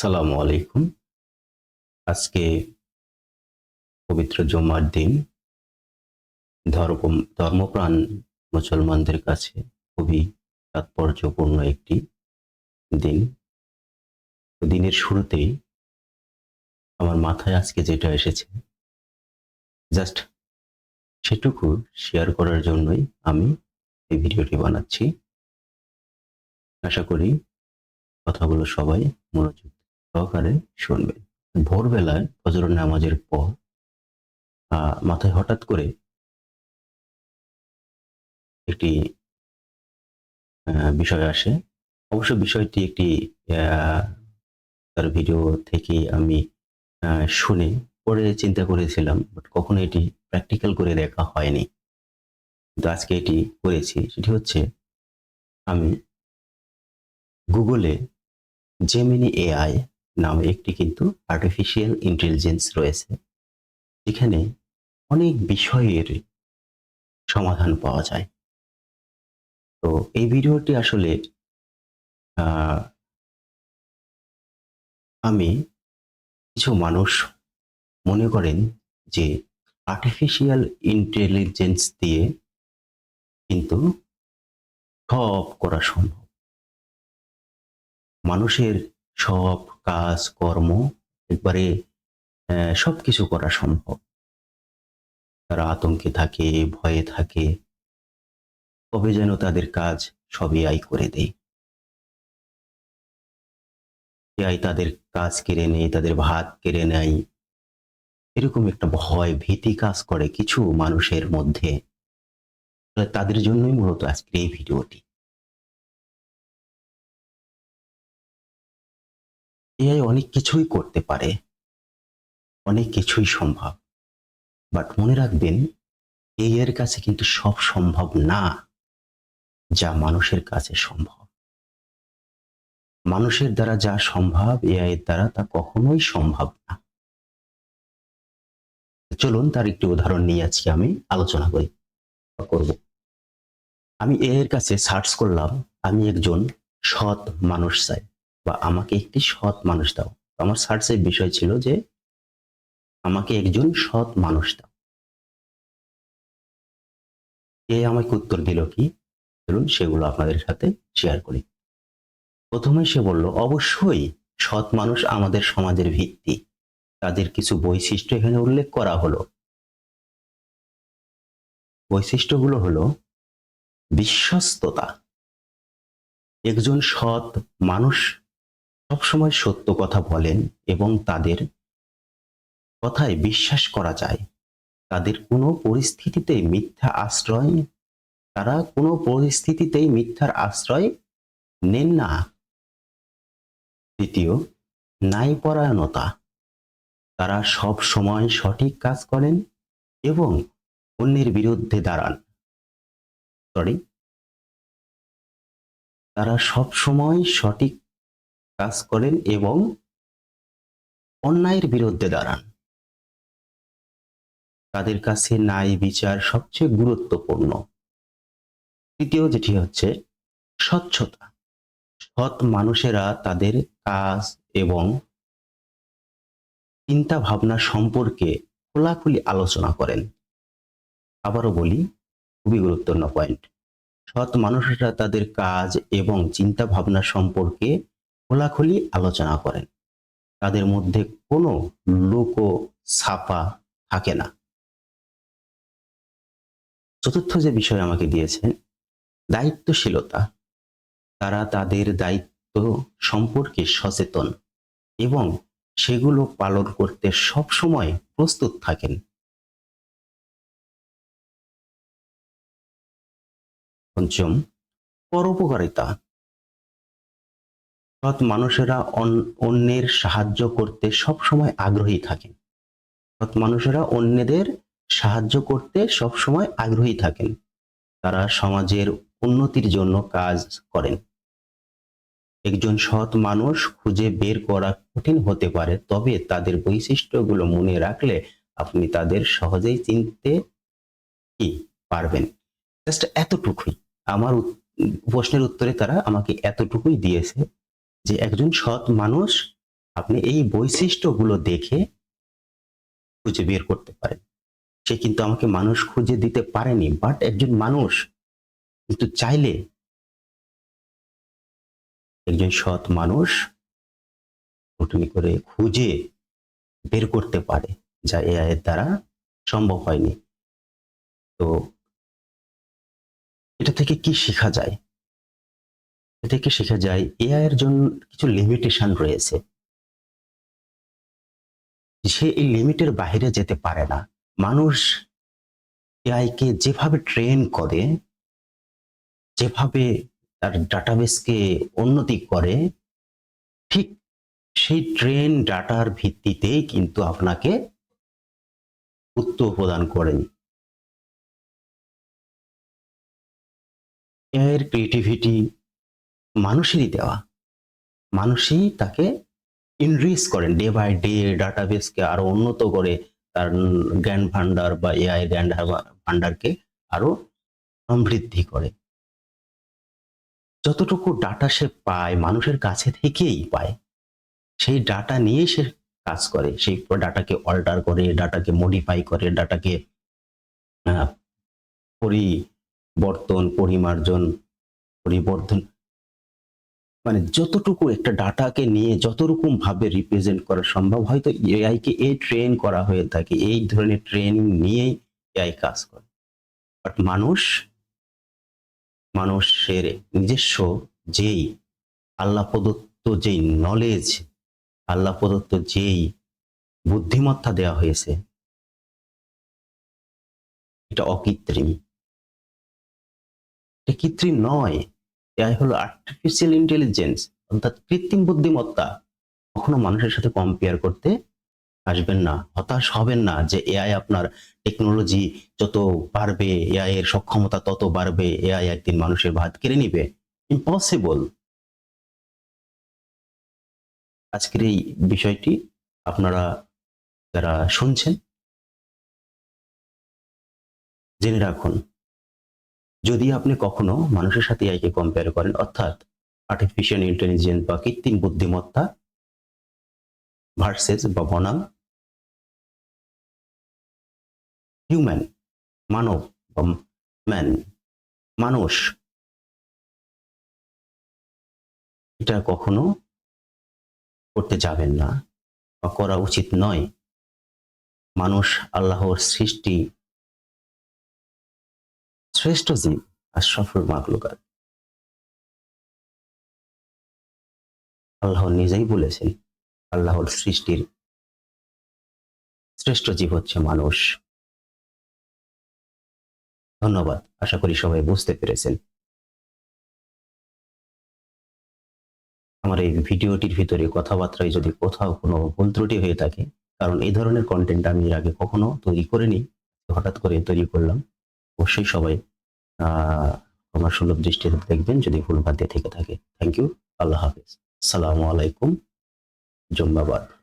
সালামু আলাইকুম। আজকে পবিত্র জুমার দিন। ধর্ম, ধর্মপ্রাণ মুসলমানদের কাছে খুবই তাৎপর্যপূর্ণ একটি দিন। দিনের শুরুতেই আমার মাথায় আজকে যেটা এসেছে, জাস্ট সেটুকু শেয়ার করার জন্যই আমি এই ভিডিওটি বানাচ্ছি। আশা করি কথাগুলো সবাই মনোযোগ সহকারে শুনবেন ভোরবেলায় ফজর নামাজের পর মাথায় হঠাৎ করে একটি বিষয় আসে। অবশ্য বিষয়টি একটি তার ভিডিও থেকে আমি শুনে পরে চিন্তা করেছিলাম বাট কখনো এটি প্র্যাকটিক্যাল করে দেখা হয়নি। কিন্তু আজকে এটি করেছি, সেটি হচ্ছে আমি গুগলে জেমিনি এআই নামে একটি কিন্তু আর্টিফিশিয়াল ইন্টেলিজেন্স রয়েছে, যেখানে অনেক বিষয়ের সমাধান পাওয়া যায়। তো এই ভিডিওটি আসলে আমি কিছু মানুষ মনে করেন যে আর্টিফিশিয়াল ইন্টেলিজেন্স দিয়ে কিন্তু সব করা সম্ভব। মানুষের সব কাজ কর্ম একবারে আহ, সবকিছু করা সম্ভব। তারা আতঙ্কে থাকে ভয়ে থাকে। তবে যেন তাদের কাজ সবই আই করে দেয়। আই তাদের কাজ কেড়ে নেয় তাদের ভাত কেড়ে নেয়। এরকম একটা ভয় ভীতি কাজ করে কিছু মানুষের মধ্যে। তাদের জন্যই মূলত আজকের এই ভিডিওটি। এআই অনেক কিছুই করতে পারে। অনেক কিছুই সম্ভব। বাট মনে রাখবেন এই এর কাছে কিন্তু সব সম্ভব না, যা মানুষের কাছে সম্ভব। মানুষের দ্বারা যা সম্ভব এআই এর দ্বারা তা কখনোই সম্ভব না। চলুন তার একটি উদাহরণ নিয়ে আজকে আমি আলোচনা করি করব। আমি এআই এর কাছে সার্চ করলাম, আমি একজন সৎ মানুষ চাই। বা আমাকে একটি সৎ মানুষ দাও। আমার সার্চের বিষয় ছিল যে আমাকে একজন সৎ মানুষ দাও। এ আমাকে উত্তর দিল কি? চলুন সেগুলো আপনাদের সাথে শেয়ার করি। প্রথমে সে বলল, অবশ্যই সৎ মানুষ আমাদের সমাজের ভিত্তি। তাদের কিছু বৈশিষ্ট্য এখানে উল্লেখ করা হলো। বৈশিষ্ট্যগুলো হলো বিশ্বস্ততা। একজন সৎ মানুষ সবসময় সত্য কথা বলেন এবং তাদের কথায় বিশ্বাস করা যায়। তাদের কোনো পরিস্থিতিতে মিথ্যা আশ্রয়, তারা কোনো পরিস্থিতিতেই মিথ্যার আশ্রয় নেন না। তৃতীয় ন্যায়পরায়ণতা। তারা সব সময় সঠিক কাজ করেন এবং অন্যের বিরুদ্ধে দাঁড়ান। সরি তারা সব সময় সঠিক কাজ করেন এবং অন্যায়ের বিরুদ্ধে দাঁড়ান। তাদের কাছে ন্যায় বিচার সবচেয়ে গুরুত্বপূর্ণ। তৃতীয় যেটি হচ্ছে স্বচ্ছতা। সৎ মানুষেরা তাদের কাজ এবং চিন্তা ভাবনা সম্পর্কে খোলাখুলি আলোচনা করেন। আবারও বলি, খুবই গুরুত্বপূর্ণ পয়েন্ট সৎ মানুষেরা তাদের কাজ এবং চিন্তা ভাবনা সম্পর্কে খোলাখুলি আলোচনা করেন। তাদের মধ্যে কোনো লোকো ছাপা থাকে না। চতুর্থ যে বিষয় আমাকে দিয়েছেন দায়িত্বশীলতা। তারা তাদের দায়িত্ব সম্পর্কে সচেতন এবং সেগুলো পালন করতে সব সময় প্রস্তুত থাকেন। পঞ্চম, পরোপকারিতা। সৎ মানুষেরা অন- অন্যের সাহায্য করতে সব সময় আগ্রহী থাকেন। সৎ মানুষেরা অন্যদের সাহায্য করতে সব সময় আগ্রহী থাকেন। তারা সমাজের উন্নতির জন্য কাজ করেন। একজন সৎ মানুষ খুঁজে বের করা কঠিন হতে পারে, তবে তাদের বৈশিষ্ট্যগুলো মনে রাখলে আপনি তাদের সহজেই চিনতে কি পারবেন। জাস্ট এতটুকুই। আমার প্রশ্নের উত্তরে তারা আমাকে এতটুকুই দিয়েছে। যে একজন সৎ মানুষ আপনি এই বৈশিষ্ট্যগুলো দেখে খুঁজে বের করতে পারেন। সে কিন্তু আমাকে মানুষ খুঁজে দিতে পারেনি বাট একজন মানুষ কিন্তু চাইলে একজন সৎ মানুষ রুটিনি করে খুঁজে বের করতে পারে, যা এআই এর দ্বারা সম্ভব হয়নি। তো এটা থেকে কি শেখা যায়? থেকে শেখা যায় এআই এর জন্য কিছু লিমিটেশন রয়েছে। সে এই লিমিটের বাইরে যেতে পারে না। মানুষ এআই কে যেভাবে ট্রেন করে, যেভাবে তার ডাটাবেসকে উন্নতি করে, ঠিক সেই ট্রেন ডাটার ভিত্তিতেই কিন্তু আপনাকে উত্তর প্রদান করেন এর ক্রিয়েটিভিটি মানুষেরই দেওয়া। মানুষই তাকে ইনরিচ করেন ডে বাই ডে ডাটাবেসকে আরও উন্নত করে তার জ্ঞান ভান্ডার বা এআই জ্ঞান ভান্ডারকে আরও সমৃদ্ধি করে। যতটুকু ডাটা সে পায়, মানুষের কাছে থেকেই পায়, সেই ডাটা নিয়ে সে কাজ করে। সেই ডাটাকে অল্টার করে ডাটাকে মডিফাই করে ডাটাকে পরিবর্তন, পরিমার্জন, পরিবর্ধন মানে যতটুকু একটা ডাটাকে নিয়ে যত রকম ভাবে রিপ্রেজেন্ট করা সম্ভব, হয়তো এআই কে এই ট্রেন করা হয়ে থাকে, এই ধরনের ট্রেনিং নিয়েই এআই কাজ করে। বাট মানুষ, মানুষের নিজস্ব যেই আল্লাহ প্রদত্ত যেই নলেজ আল্লাহ প্রদত্ত যেই বুদ্ধিমত্তা দেওয়া হয়েছে, এটা অকৃত্রিম। এটা কৃত্রিম নয়। এআই হলো আর্টিফিশিয়াল ইন্টেলিজেন্স অর্থাৎ কৃত্রিম বুদ্ধিমত্তা। কখনো মানুষের সাথে কম্পেয়ার করতে আসবেন না, হতাশ হবেন না যে এআই আপনার টেকনোলজি যত বাড়বে, এআই এর সক্ষমতা তত বাড়বে, এআই একদিন মানুষের ভাত কেড়ে নিবে। ইম্পসিবল আজকের এই বিষয়টি আপনারা যারা শুনছেন, জেনে রাখুন। যদি আপনি কখনো মানুষের সাথে এআইকে কম্পেয়ার করেন, অর্থাৎ আর্টিফিশিয়াল ইন্টেলিজেন্স বা কৃত্রিম বুদ্ধিমত্তা ভার্সেস বা বনাম হিউম্যান মানব বা ম্যান মানুষ, এটা কখনো করতে যাবেন না বা করা উচিত নয়। মানুষ আল্লাহর সৃষ্টি শ্রেষ্ঠ জীব আশরাফুল মাকলুকাত আল্লাহ নিজেই বলেছেন, আল্লাহর সৃষ্টির শ্রেষ্ঠ জীব হচ্ছে মানুষ। ধন্যবাদ, আশা করি সবাই বুঝতে পেরেছেন। আমার এই ভিডিওটির ভিতরে কথাবার্তায় যদি কোথাও কোনো ভুল ত্রুটি হয়ে থাকে, কারণ এই ধরনের কন্টেন্ট আমি এর আগে কখনো তৈরি করিনি, হঠাৎ করে তৈরি করলাম, অবশ্যই সবাই আমার সুলভ দৃষ্টিতে দেখবেন যদি ভুল বাদ থেকে থাকে। থ্যাংক ইউ আল্লাহ হাফিজ। সালামু আলাইকুম। জুম্মাবাদ।